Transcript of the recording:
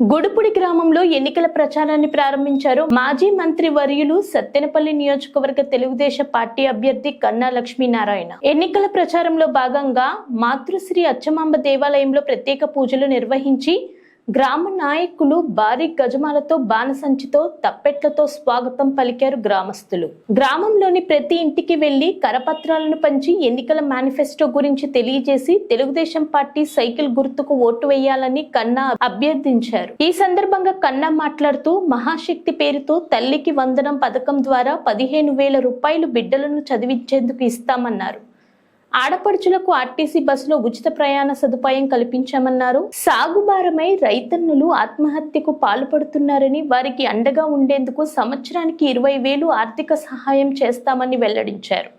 గుడుపుడి గ్రామంలో ఎన్నికల ప్రచారాన్ని ప్రారంభించారు మాజీ మంత్రి వర్యులు సత్తెనపల్లి నియోజకవర్గ తెలుగుదేశం పార్టీ అభ్యర్థి కన్నా లక్ష్మీనారాయణ. ఎన్నికల ప్రచారంలో భాగంగా మాతృశ్రీ అచ్చమాంబ దేవాలయంలో ప్రత్యేక పూజలు నిర్వహించి గ్రామ నాయకులు భారీ గజమాలతో బాణసంచితో తప్పెట్లతో స్వాగతం పలికారు గ్రామస్తులు. గ్రామంలోని ప్రతి ఇంటికి వెళ్ళి కరపత్రాలను పంచి ఎన్నికల మేనిఫెస్టో గురించి తెలియజేసి తెలుగుదేశం పార్టీ సైకిల్ గుర్తుకు ఓటు వేయాలని కన్నా అభ్యర్థించారు. ఈ సందర్భంగా కన్నా మాట్లాడుతూ మహాశక్తి పేరుతో తల్లికి వందనం పథకం ద్వారా పదిహేను వేల రూపాయలు బిడ్డలను చదివించేందుకు ఇస్తామన్నారు. ఆడపడుచులకు ఆర్టీసీ బస్సులో ఉచిత ప్రయాణ సదుపాయం కల్పించామన్నారు. సాగుబారమై రైతన్నులు ఆత్మహత్యకు పాల్పడుతున్నారని వారికి అండగా ఉండేందుకు సంవత్సరానికి ఇరవై వేలు ఆర్థిక సహాయం చేస్తామని వెల్లడించారు.